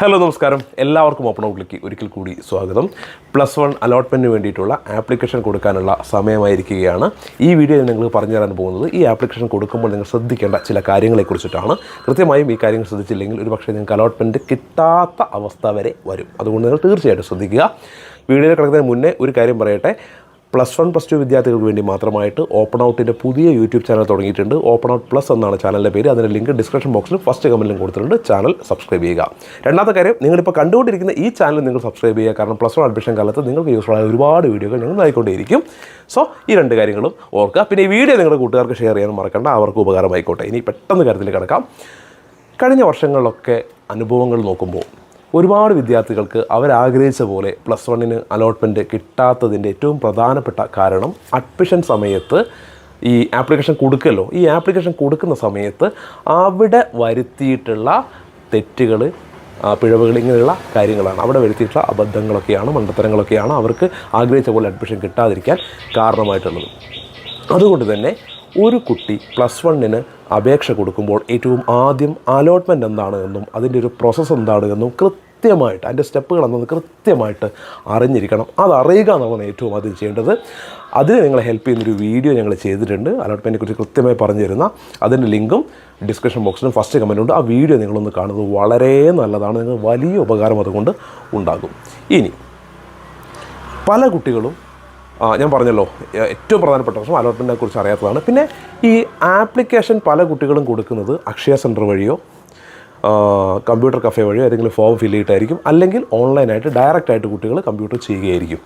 Hello നമസ്കാരം. എല്ലാവർക്കും open ഔട്ട്ലേക്ക് ഒരിക്കൽ കൂടി സ്വാഗതം. പ്ലസ് വൺ അലോട്ട്മെന്റിന് വേണ്ടിയിട്ടുള്ള ആപ്ലിക്കേഷൻ കൊടുക്കാനുള്ള സമയമായിരിക്കുകയാണ്. ഈ വീഡിയോയിൽ നിങ്ങൾ പറഞ്ഞു തരാൻ പോകുന്നത് ഈ ആപ്ലിക്കേഷൻ കൊടുക്കുമ്പോൾ നിങ്ങൾ ശ്രദ്ധിക്കേണ്ട ചില കാര്യങ്ങളെക്കുറിച്ചിട്ടാണ്. കൃത്യമായും ഈ കാര്യങ്ങൾ ശ്രദ്ധിച്ചില്ലെങ്കിൽ ഒരു പക്ഷേ നിങ്ങൾക്ക് അലോട്ട്മെന്റ് കിട്ടാത്ത അവസ്ഥ വരെ വരും. അതുകൊണ്ട് നിങ്ങൾ തീർച്ചയായിട്ടും ശ്രദ്ധിക്കുക. വീഡിയോയിൽ കിടക്കുന്നതിന് മുന്നേ ഒരു കാര്യം പറയട്ടെ. പ്ലസ് വൺ പ്ലസ് ടു വിദ്യാർത്ഥികൾക്ക് വേണ്ടി മാത്രമായിട്ട് ഓപ്പൺ ഔട്ടിന്റെ പുതിയ യൂട്യൂബ് ചാനൽ തുടങ്ങിയിട്ടുണ്ട്. ഓപ്പൺ ഔട്ട് പ്ലസ് എന്നാണ് ചാനലിന്റെ പേര്. അതിന്റെ ലിങ്ക് ഡിസ്ക്രിപ്ഷൻ ബോക്സിൽ ഫസ്റ്റ് കമന്റിലും കൊടുത്തിട്ടുണ്ട്. ചാനൽ സബ്സ്ക്രൈബ് ചെയ്യുക. രണ്ടാമത്തെ കാര്യം നിങ്ങളിപ്പോൾ കണ്ടുകൊണ്ടിരിക്കുന്ന ഈ ചാനൽ നിങ്ങൾ സബ്സ്ക്രൈബ് ചെയ്യുക. കാരണം പ്ലസ് വൺ അഡ്മിഷൻ കാലത്ത് നിങ്ങൾക്ക് യൂസ്ഫുൾ ആയ ഒരുപാട് വീഡിയോകൾ ഞങ്ങൾ നൽകിക്കൊണ്ടേയിരിക്കും. സോ ഈ രണ്ട് കാര്യങ്ങളും ഓർക്കുക. പിന്നെ ഈ വീഡിയോ നിങ്ങളുടെ കൂട്ടുകാർക്ക് ഷെയർ ചെയ്യാൻ മറക്കണ്ട. അവർക്ക് ഉപകാരമായിക്കോട്ടെ. ഇനി പെട്ടെന്ന് കാര്യത്തിൽ കിടക്കാം. കഴിഞ്ഞ വർഷങ്ങളിലൊക്കെ അനുഭവങ്ങൾ നോക്കുമ്പോൾ ഒരുപാട് വിദ്യാർത്ഥികൾക്ക് അവരാഗ്രഹിച്ച പോലെ പ്ലസ് വണ്ണിന് അലോട്ട്മെന്റ് കിട്ടാത്തതിന്റെ ഏറ്റവും പ്രധാനപ്പെട്ട കാരണം അഡ്മിഷൻ സമയത്ത് ഈ ആപ്ലിക്കേഷൻ കൊടുക്കല്ലോ. ഈ ആപ്ലിക്കേഷൻ കൊടുക്കുന്ന സമയത്ത് അവിടെ വരുത്തിയിട്ടുള്ള തെറ്റുകൾ പിഴവുകൾ ഇങ്ങനെയുള്ള കാര്യങ്ങളാണ്. അവിടെ വരുത്തിയിട്ടുള്ള അബദ്ധങ്ങളൊക്കെയാണ് മണ്ടത്തരങ്ങളൊക്കെയാണ് അവർക്ക് ആഗ്രഹിച്ച പോലെ അഡ്മിഷൻ കിട്ടാതിരിക്കാൻ കാരണമായിട്ടുള്ളത്. അതുകൊണ്ട് തന്നെ ഒരു കുട്ടി പ്ലസ് വണ്ണിന് അപേക്ഷ കൊടുക്കുമ്പോൾ ഏറ്റവും ആദ്യം അലോട്ട്മെന്റ് എന്താണ് എന്നും അതിന്റെ ഒരു പ്രോസസ്സ് എന്താണ് എന്നും കൃത്യമായിട്ട് അതിന്റെ സ്റ്റെപ്പുകൾ എന്നത് കൃത്യമായിട്ട് അറിഞ്ഞിരിക്കണം. അത് എന്നുള്ളതാണ് ഏറ്റവും ആദ്യം ചെയ്യേണ്ടത്. അതിന് നിങ്ങളെ ഹെൽപ്പ് ചെയ്യുന്നൊരു വീഡിയോ ഞങ്ങൾ ചെയ്തിട്ടുണ്ട്. അലോട്ട്മെന്റിനെ കുറിച്ച് കൃത്യമായി പറഞ്ഞു തരുന്ന അതിന്റെ ലിങ്കും ഡിസ്ക്രിപ്ഷൻ ബോക്സിലും ഫസ്റ്റ് കമന്റുണ്ട് ആ വീഡിയോ നിങ്ങളൊന്ന് കാണുന്നത് വളരെ നല്ലതാണ്. നിങ്ങൾ വലിയ ഉപകാരം അതുകൊണ്ട് ഉണ്ടാകും. ഇനി പല കുട്ടികളും ഞാൻ പറഞ്ഞല്ലോ ഏറ്റവും പ്രധാനപ്പെട്ട പ്രശ്നം അലോട്ട്മെന്റിനെ കുറിച്ച് അറിയാത്തതാണ്. പിന്നെ ഈ ആപ്ലിക്കേഷൻ പല കുട്ടികളും കൊടുക്കുന്നത് അക്ഷയ സെന്റർ വഴിയോ കമ്പ്യൂട്ടർ കഫേ വഴി ഏതെങ്കിലും ഫോം ഫില്ല് ചെയ്തിട്ടായിരിക്കും. അല്ലെങ്കിൽ ഓൺലൈനായിട്ട് ഡയറക്റ്റായിട്ട് കുട്ടികൾ കമ്പ്യൂട്ടർ ചെയ്യുകയായിരിക്കും.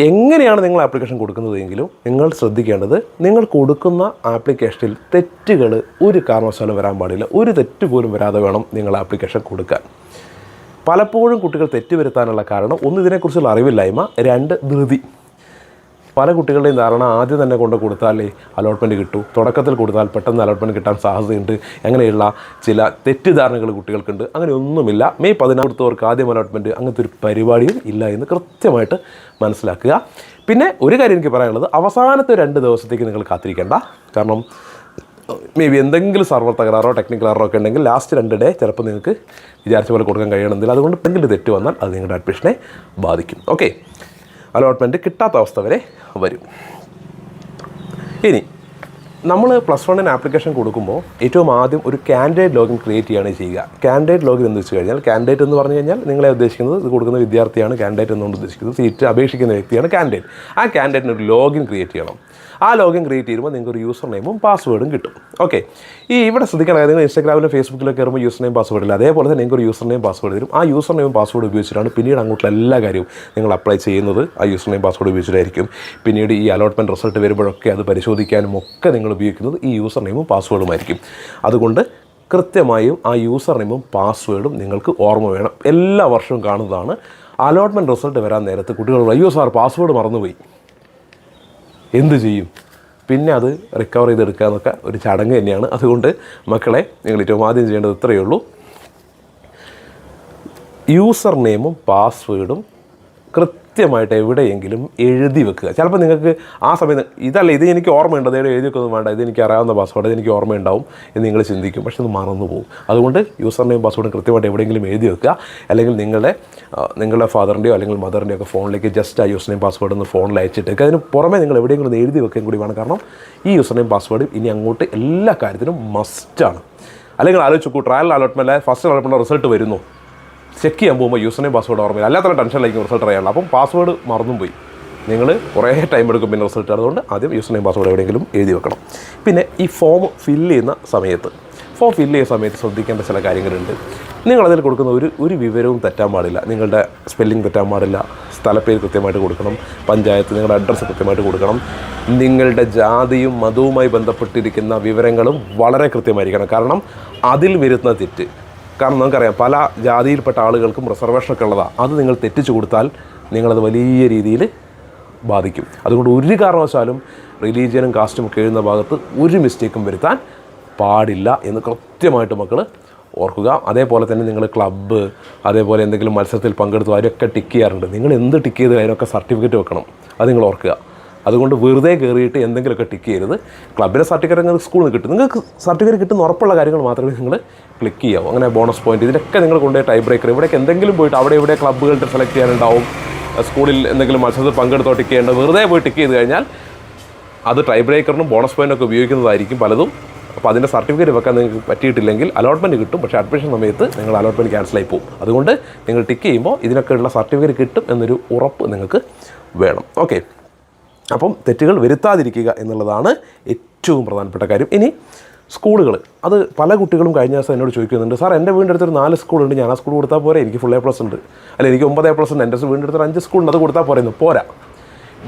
എങ്ങനെയാണ് നിങ്ങൾ ആപ്ലിക്കേഷൻ കൊടുക്കുന്നതെങ്കിലും നിങ്ങൾ ശ്രദ്ധിക്കേണ്ടത് നിങ്ങൾ കൊടുക്കുന്ന ആപ്ലിക്കേഷനിൽ തെറ്റുകൾ ഒരു കാരണവശാലും വരാൻ പാടില്ല. ഒരു തെറ്റ് പോലും വരാതെ വേണം നിങ്ങൾ ആപ്ലിക്കേഷൻ കൊടുക്കാൻ. പലപ്പോഴും കുട്ടികൾ തെറ്റ് വരുത്താനുള്ള കാരണം ഒന്ന് ഇതിനെക്കുറിച്ചുള്ള അറിവില്ലായ്മ രണ്ട് ധൃതി. പല കുട്ടികളുടെയും ധാരണ ആദ്യം തന്നെ കൊണ്ട് കൊടുത്താലേ അലോട്ട്മെന്റ് കിട്ടൂ. തുടക്കത്തിൽ കൊടുത്താൽ പെട്ടെന്ന് അലോട്ട്മെന്റ് കിട്ടാൻ സാധ്യതയുണ്ട് അങ്ങനെയുള്ള ചില തെറ്റിദ്ധാരണകൾ കുട്ടികൾക്കുണ്ട്. അങ്ങനെയൊന്നുമില്ല മെയ് പതിനാറുത്തവർക്ക് ആദ്യം അലോട്ട്മെന്റ് അങ്ങനത്തെ ഒരു പരിപാടിയും ഇല്ല എന്ന് കൃത്യമായിട്ട് മനസ്സിലാക്കുക. പിന്നെ ഒരു കാര്യം എനിക്ക് പറയാനുള്ളത്. അവസാനത്തെ രണ്ട് ദിവസത്തേക്ക് നിങ്ങൾ കാത്തിരിക്കേണ്ട. കാരണം മേ ബി എന്തെങ്കിലും സർവർ തകരാറോ ടെക്നിക്കൽ എററോ ഒക്കെ ഉണ്ടെങ്കിൽ ലാസ്റ്റ് രണ്ട് ഡേ ചിലപ്പോൾ നിങ്ങൾക്ക് വിചാരിച്ച പോലെ കൊടുക്കാൻ കഴിയണമെന്നില്ല. അതുകൊണ്ട് എന്തെങ്കിലും തെറ്റ് വന്നാൽ അത് നിങ്ങളുടെ അഡ്മിഷനെ ബാധിക്കും. ഓക്കെ അലോട്ട്മെന്റ് കിട്ടാത്ത അവസ്ഥ വരെ വരും. ഇനി നമ്മൾ പ്ലസ് വണ്ണിന് ആപ്ലിക്കേഷൻ കൊടുക്കുമ്പോൾ ഏറ്റവും ആദ്യം ഒരു കാൻഡിഡേറ്റ് ലോഗിൻ ക്രിയേറ്റ് ചെയ്യുകയാണ് ചെയ്യുക. കാൻഡിഡേറ്റ് ലോഗിൻ എന്ന് വെച്ച് കഴിഞ്ഞാൽ കാൻഡിഡേറ്റ് എന്ന് പറഞ്ഞു കഴിഞ്ഞാൽ നിങ്ങളെ ഉദ്ദേശിക്കുന്നത് ഇത് കൊടുക്കുന്ന വിദ്യാർത്ഥിയാണ് കാൻഡിഡേറ്റ് എന്നുകൊണ്ട് ഉദ്ദേശിക്കുന്നത്. സീറ്റ് അപേക്ഷിക്കുന്ന വ്യക്തിയാണ് കാൻഡിഡേറ്റ് ആ കാൻഡിഡേറ്റിന് ഒരു ലോഗിൻ ക്രിയേറ്റ് ചെയ്യണം. ആ ലോഗിൻ ക്രിയേറ്റ് ചെയ്യുമ്പോൾ നിങ്ങൾക്ക് ഒരു യൂസർ നെയിമും പാസ്വേഡും കിട്ടും. ഓക്കെ ഈ ഇവിടെ ശ്രദ്ധിക്കണം. നിങ്ങൾ ഇൻസ്റ്റാഗ്രാമിലും ഫേസ്ബുക്കിലൊക്കെ കയറുമ്പോൾ യൂസർ നെയിം പാസ്വേഡ് ഇല്ല. അതേപോലെ തന്നെ നിങ്ങൾക്ക് ഒരു യൂസർ നെയിം പാസ്വേഡ് തരും ആ യൂസർ നെയിം പാസ്വേഡ് ഉപയോഗിച്ചിട്ടാണ് പിന്നീട് അങ്ങോട്ടുള്ള എല്ലാ കാര്യവും നിങ്ങൾ അപ്ലൈ ചെയ്യുന്നത്. ആ യൂസർ നെയിം പാസ്വേഡ് ഉപയോഗിച്ചിട്ടായിരിക്കും. പിന്നീട് ഈ അലോട്ട്മെന്റ് റിസൾട്ട് വരുമ്പോഴൊക്കെ അത് പരിശോധിക്കാനും ഒക്കെ നിങ്ങൾ ഉപയോഗിക്കുന്നത് ഈ യൂസർ നെയിമും പാസ്വേഡുമായിരിക്കും അതുകൊണ്ട് കൃത്യമായും ആ യൂസർ നെയിമും പാസ്വേഡും നിങ്ങൾക്ക് ഓർമ്മ വേണം. എല്ലാ വർഷവും കാണുന്നതാണ്. അലോട്ട്മെന്റ് റിസൾട്ട് വരാൻ നേരത്ത് കുട്ടികൾ അയ്യോ സാർ പാസ്വേഡ് മറന്നുപോയി. എന്ത് ചെയ്യും? പിന്നെ അത് റിക്കവർ ചെയ്തെടുക്കുക എന്നൊക്കെ ഒരു ചടങ്ങ് തന്നെയാണ്. അതുകൊണ്ട് മക്കളെ നിങ്ങൾ ഏറ്റവും ആദ്യം ചെയ്യേണ്ടത് ഇത്രയേ ഉള്ളൂ. യൂസർ നെയിമും പാസ്വേഡും കൃത്യമായിട്ട് എവിടെയെങ്കിലും എഴുതി വെക്കുക. ചിലപ്പോൾ നിങ്ങൾക്ക് ആ സമയത്ത് ഇതല്ല ഇത് എനിക്ക് ഓർമ്മയുണ്ട് അതേ എഴുതി വെക്കുന്നത് വേണ്ട ഇത് എനിക്ക് അറിയാവുന്ന പാസ്വേഡ് എനിക്ക് ഓർമ്മയുണ്ടാവും എന്ന് നിങ്ങൾ ചിന്തിക്കും. പക്ഷെ അത് മറന്നു പോകും. അതുകൊണ്ട് യൂസർ നെയിം പാസ്വേഡും കൃത്യമായിട്ട് എവിടെയെങ്കിലും എഴുതി വെക്കുക. അല്ലെങ്കിൽ നിങ്ങളുടെ നിങ്ങളുടെ ഫാദറിന്റെയോ അല്ലെങ്കിൽ മദറിന്റെയോ ഒക്കെ ഫോണിലേക്ക് ജസ്റ്റ് ആ യൂസർ നെയിം പാസ്വേഡ് ഒന്ന് ഫോണിൽ അയച്ചിട്ട് അതിന് പുറമേ നിങ്ങൾ എവിടെയെങ്കിലും ഒന്ന് എഴുതി വെക്കുകയും കൂടി വേണം. കാരണം ഈ യൂസർ നെയിം പാസ്വേഡ് ഇനി അങ്ങോട്ട് എല്ലാ കാര്യത്തിനും മസ്റ്റാണ് അല്ലെങ്കിൽ ആലോചിച്ച് trial allotment first allotment result വരുന്നു. ചെക്ക് ചെയ്യാൻ പോകുമ്പോൾ യൂസർ നെയിം പാസ്വേഡ് ഓർമ്മയില്ല അല്ലാത്ത ടെൻഷനിലായിരിക്കും റിസൾട്ട് അറിയാനുള്ള. അപ്പം പാസ്വേഡ് മറന്നും പോയി. നിങ്ങൾ കുറേ ടൈം എടുക്കും പിന്നെ റിസൾട്ട് അതുകൊണ്ട് ആദ്യം യൂസർ നെയിം പാസ്വേഡ് എവിടെയെങ്കിലും എഴുതി വെക്കണം. പിന്നെ ഈ ഫോം ഫില്ല് ചെയ്യുന്ന സമയത്ത് ഫോം ഫില്ല് ചെയ്യുന്ന സമയത്ത് ശ്രദ്ധിക്കേണ്ട ചില കാര്യങ്ങളുണ്ട്. നിങ്ങളതിൽ കൊടുക്കുന്ന ഒരു ഒരു വിവരവും തെറ്റാൻ പാടില്ല. നിങ്ങളുടെ സ്പെല്ലിംഗ് തെറ്റാൻ പാടില്ല. സ്ഥലപ്പേര് കൃത്യമായിട്ട് കൊടുക്കണം. പഞ്ചായത്ത് നിങ്ങളുടെ അഡ്രസ്സ് കൃത്യമായിട്ട് കൊടുക്കണം. നിങ്ങളുടെ ജാതിയും മതവുമായി ബന്ധപ്പെട്ടിരിക്കുന്ന വിവരങ്ങളും വളരെ കൃത്യമായിരിക്കണം. കാരണം അതിൽ വരുന്ന തെറ്റ് കാരണം നമുക്കറിയാം പല ജാതിയിൽപ്പെട്ട ആളുകൾക്കും റിസർവേഷനൊക്കെ ഉള്ളതാണ് അത് നിങ്ങൾ തെറ്റിച്ചു കൊടുത്താൽ നിങ്ങളത് വലിയ രീതിയിൽ ബാധിക്കും. അതുകൊണ്ട് ഒരു കാരണവശാലും റിലീജിയനും കാസ്റ്റും ഒക്കെ എഴുതുന്ന ഭാഗത്ത് ഒരു മിസ്റ്റേക്കും വരുത്താൻ പാടില്ല എന്ന് കൃത്യമായിട്ട് മക്കൾ ഓർക്കുക. അതേപോലെ തന്നെ നിങ്ങൾ ക്ലബ്ബ് അതേപോലെ എന്തെങ്കിലും മത്സരത്തിൽ പങ്കെടുത്തു അവരൊക്കെ ടിക്ക് ചെയ്യാറുണ്ട്. നിങ്ങൾ എന്ത് ടിക്ക് ചെയ്ത് അതിനൊക്കെ സർട്ടിഫിക്കറ്റ് വെക്കണം. അത് നിങ്ങൾ ഓർക്കുക. അതുകൊണ്ട് വെറുതെ കയറിയിട്ട് എന്തെങ്കിലുമൊക്കെ ടിക്ക് ചെയ്യരുത്. ക്ലബിലെ സർട്ടിഫിക്കറ്റ് നിങ്ങൾക്ക് സ്കൂളിൽ നിന്ന് കിട്ടും. നിങ്ങൾക്ക് സർട്ടിഫിക്കറ്റ് കിട്ടുന്ന ഉറപ്പുള്ള കാര്യങ്ങൾ മാത്രമേ നിങ്ങൾ ക്ലിക്ക് ചെയ്യാവൂ. അങ്ങനെ ബോണസ് പോയിന്റ്. ഇതിനൊക്കെ നിങ്ങൾ കൊണ്ടുപോയി ടൈ ബ്രേക്കർ ഇവിടേക്ക് എന്തെങ്കിലും പോയിട്ട് അവിടെ ഇവിടെ ക്ലബ്ബുകളുടെ സെലക്ട് ചെയ്യാനുണ്ടാവും. സ്കൂളിൽ എന്തെങ്കിലും മത്സരത്തിൽ പങ്കെടുത്തോ ടിക്ക് ചെയ്യേണ്ടത് വെറുതെ പോയി ടിക്ക് ചെയ്ത് കഴിഞ്ഞാൽ അത് ടൈ ബ്രേക്കറിനും ബോണസ് പോയിന്റൊക്കെ ഉപയോഗിക്കുന്നതായിരിക്കും പലതും. അപ്പോൾ അതിന്റെ സർട്ടിഫിക്കറ്റ് വെക്കാൻ നിങ്ങൾക്ക് പറ്റിയിട്ടില്ലെങ്കിൽ അലോട്ട്മെന്റ് കിട്ടും. പക്ഷേ അഡ്മിഷൻ സമയത്ത് നിങ്ങൾ അലോട്ട്മെന്റ് ക്യാൻസൽ ആയി പോകും. അതുകൊണ്ട് നിങ്ങൾ ടിക്ക് ചെയ്യുമ്പോൾ ഇതിനൊക്കെയുള്ള സർട്ടിഫിക്കറ്റ് കിട്ടും എന്നൊരു ഉറപ്പ് നിങ്ങൾക്ക് വേണം. ഓക്കെ അപ്പം തെറ്റുകൾ വരുത്താതിരിക്കുക എന്നുള്ളതാണ് ഏറ്റവും പ്രധാനപ്പെട്ട കാര്യം. ഇനി സ്കൂളുകൾ അത് പല കുട്ടികളും കഴിഞ്ഞ ദിവസം എന്നോട് ചോദിക്കുന്നുണ്ട് സാർ എന്റെ വീടിന്റെ അടുത്തൊരു നാല് സ്കൂളുണ്ട് ഞാൻ ആ സ്കൂൾ കൊടുത്താൽ പോരെ? എനിക്ക് ഫുൾ എ പ്ലസ് ഉണ്ട്. അല്ല എനിക്ക് ഒമ്പത് എ പ്ലസ് ഉണ്ട് എന്റെ വീടിന്റെ അടുത്തൊരു അഞ്ച് സ്കൂളുണ്ട് അത് കൊടുത്താൽ പോരെന്ന് പോരാ.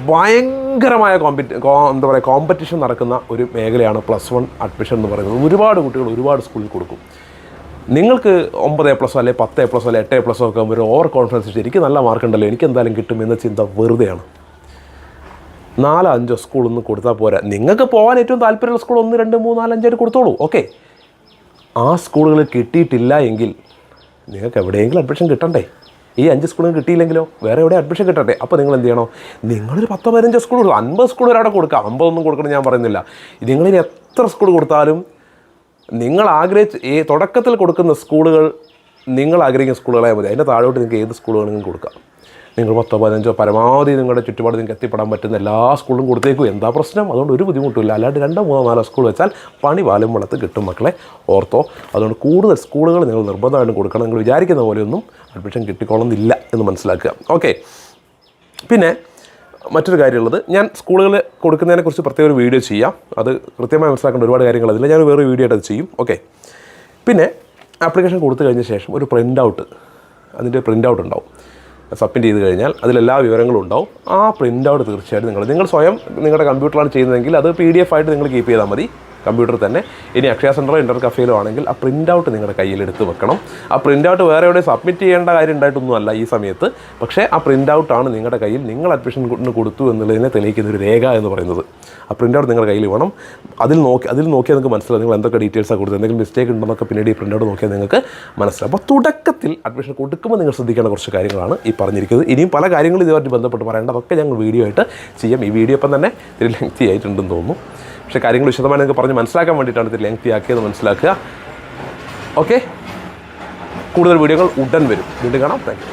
ഭയങ്കരമായ കോമ്പറ്റി എന്താ പറയുക കോമ്പറ്റീഷൻ നടക്കുന്ന ഒരു മേഖലയാണ് പ്ലസ് വൺ അഡ്മിഷൻ എന്ന് പറയുന്നത്. ഒരുപാട് കുട്ടികൾ ഒരുപാട് സ്കൂളിൽ കൊടുക്കും. നിങ്ങൾക്ക് ഒമ്പത് എ പ്ലസോ അല്ലെങ്കിൽ പത്ത് എ പ്ലസോ അല്ലെങ്കിൽ എട്ട് എ പ്ലസോ ഒക്കെ ഒരു ഓവർ കോൺഫിഡൻസ് എനിക്ക് നല്ല മാർക്ക് ഉണ്ടല്ലോ എനിക്ക് എന്തായാലും കിട്ടും എന്ന ചിന്ത വെറുതെയാണ്. നാലോ അഞ്ചോ സ്കൂളൊന്നും കൊടുത്താൽ പോരാ. നിങ്ങൾക്ക് പോകാൻ ഏറ്റവും താല്പര്യമുള്ള സ്കൂൾ ഒന്ന് രണ്ട് മൂന്ന് നാല് കൊടുത്തോളൂ. ഓക്കെ ആ സ്കൂളുകൾ കിട്ടിയിട്ടില്ല എങ്കിൽ നിങ്ങൾക്ക് എവിടെയെങ്കിലും അഡ്മിഷൻ കിട്ടണ്ടേ? ഈ അഞ്ച് സ്കൂളും കിട്ടിയില്ലെങ്കിലോ? വേറെ എവിടെ അഡ്മിഷൻ കിട്ടട്ടെ അപ്പോൾ നിങ്ങൾ എന്ത് ചെയ്യണോ? നിങ്ങളൊരു പത്തോ പതിനഞ്ചോ സ്കൂൾ അൻപത് സ്കൂൾ വരെ അവിടെ കൊടുക്കുക അമ്പതൊന്നും കൊടുക്കണം ഞാൻ പറയുന്നില്ല. നിങ്ങളിനി എത്ര സ്കൂൾ കൊടുത്താലും നിങ്ങൾ ആഗ്രഹിച്ച് ഈ തുടക്കത്തിൽ കൊടുക്കുന്ന സ്കൂളുകൾ നിങ്ങൾ ആഗ്രഹിക്കുന്ന സ്കൂളുകളായാൽ മതി. അതിന്റെ താഴോട്ട് നിങ്ങൾക്ക് ഏത് സ്കൂളുകളെങ്കിലും കൊടുക്കാം. നിങ്ങൾ പത്തോ പതിനഞ്ചോ പരമാവധി നിങ്ങളുടെ ചുറ്റുപാട് നിങ്ങൾക്ക് എത്തിപ്പെടാൻ പറ്റുന്ന എല്ലാ സ്കൂളും കൊടുത്തേക്കും. എന്താ പ്രശ്നം? അതുകൊണ്ട് ഒരു ബുദ്ധിമുട്ടില്ല അല്ലാണ്ട് രണ്ടോ മൂന്നോ നാലോ സ്കൂൾ വെച്ചാൽ പണി പാലും വളത്ത് കിട്ടും മക്കളെ. ഓർത്തോ അതുകൊണ്ട് കൂടുതൽ സ്കൂളുകൾ നിങ്ങൾ നിർബന്ധമായിട്ടും കൊടുക്കണം. നിങ്ങൾ വിചാരിക്കുന്ന പോലെയൊന്നും അഡ്മിഷൻ കിട്ടിക്കോളുന്നില്ല എന്ന് മനസ്സിലാക്കുക. ഓക്കെ പിന്നെ മറ്റൊരു കാര്യമുള്ളത് ഞാൻ സ്കൂളുകളിൽ കൊടുക്കുന്നതിനെക്കുറിച്ച് പ്രത്യേക ഒരു വീഡിയോ ചെയ്യാം. അത് കൃത്യമായി മനസ്സിലാക്കേണ്ട ഒരുപാട് കാര്യങ്ങൾ അതില്ല ഞാൻ വേറെ വീഡിയോ ആയിട്ട് ചെയ്യും. ഓക്കെ പിന്നെ ആപ്ലിക്കേഷൻ കൊടുത്തു കഴിഞ്ഞ ശേഷം ഒരു പ്രിന്റ് ഔട്ട് അതിന്റെ പ്രിന്റ് ഔട്ട് ഉണ്ടാവും. സബ്മിറ്റ് ചെയ്ത് കഴിഞ്ഞാൽ അതിലെല്ലാ വിവരങ്ങളും ഉണ്ടാവും. ആ പ്രിന്റ് ഔട്ട് തീർച്ചയായിട്ടും നിങ്ങൾ നിങ്ങൾ സ്വയം നിങ്ങളുടെ കമ്പ്യൂട്ടറിലാണ് ചെയ്യുന്നതെങ്കിൽ അത് പി ഡി എഫ് ആയിട്ട് നിങ്ങൾ കീപ്പ് ചെയ്താൽ മതി. കമ്പ്യൂട്ടറിൽ തന്നെ. ഇനി അക്ഷയ സെന്ററോ ഇന്റർ കഫേയിലോ ആണെങ്കിൽ ആ പ്രിന്റ് ഔട്ട് നിങ്ങളുടെ കയ്യിൽ എടുത്ത് വെക്കണം. ആ പ്രിന്റ് ഔട്ട് വേറെ എവിടെ സബ്മിറ്റ് ചെയ്യേണ്ട കാര്യം ഉണ്ടായിട്ടൊന്നുമല്ല ഈ സമയത്ത്. പക്ഷേ ആ പ്രിന്റ് ഔട്ടാണ് നിങ്ങളുടെ കയ്യിൽ നിങ്ങൾ അഡ്മിഷൻ കൊടുത്തു എന്നുള്ളതിനെ തെളിയിക്കുന്ന ഒരു രേഖ എന്ന് പറയുന്നത്. ആ പ്രിന്റ് ഔട്ട് നിങ്ങളുടെ കയ്യിൽ വേണം. അതിൽ നോക്കി അതിൽ നോക്കിയാൽ നിങ്ങൾക്ക് മനസ്സിലാവും നിങ്ങൾ എന്തൊക്കെ ഡീറ്റെയിൽസാണ് കൊടുത്തത്. എന്തെങ്കിലും മിസ്റ്റേക്ക് ഉണ്ടെന്നൊക്കെ പിന്നീട് ഈ പ്രിന്റ് ഔട്ട് നോക്കിയാൽ നിങ്ങൾക്ക് മനസ്സിലാവും. അപ്പോൾ തുടക്കത്തിൽ അഡ്മിഷൻ കൊടുക്കുമ്പോൾ നിങ്ങൾ ശ്രദ്ധിക്കേണ്ട കുറച്ച് കാര്യങ്ങളാണ് ഈ പറഞ്ഞിരിക്കുന്നത്. ഇനിയും പല കാര്യങ്ങളും ഇതുമായിട്ട് ബന്ധപ്പെട്ട് പറയേണ്ടതൊക്കെ ഞങ്ങൾ വീഡിയോ ആയിട്ട് ചെയ്യാം. ഈ വീഡിയോ ഇപ്പം തന്നെ ഇതിൽ ലെങ്തി ആയിട്ടുണ്ടെന്ന് തോന്നുന്നു. പക്ഷേ കാര്യങ്ങൾ വിശദമായി നിങ്ങൾക്ക് പറഞ്ഞ് മനസ്സിലാക്കാൻ വേണ്ടിയിട്ടാണ് ഇത് ലെങ്തി ആക്കിയത് മനസ്സിലാക്കുക. ഓക്കെ കൂടുതൽ വീഡിയോകൾ ഉടൻ വരും. വീണ്ടും കാണാം. താങ്ക്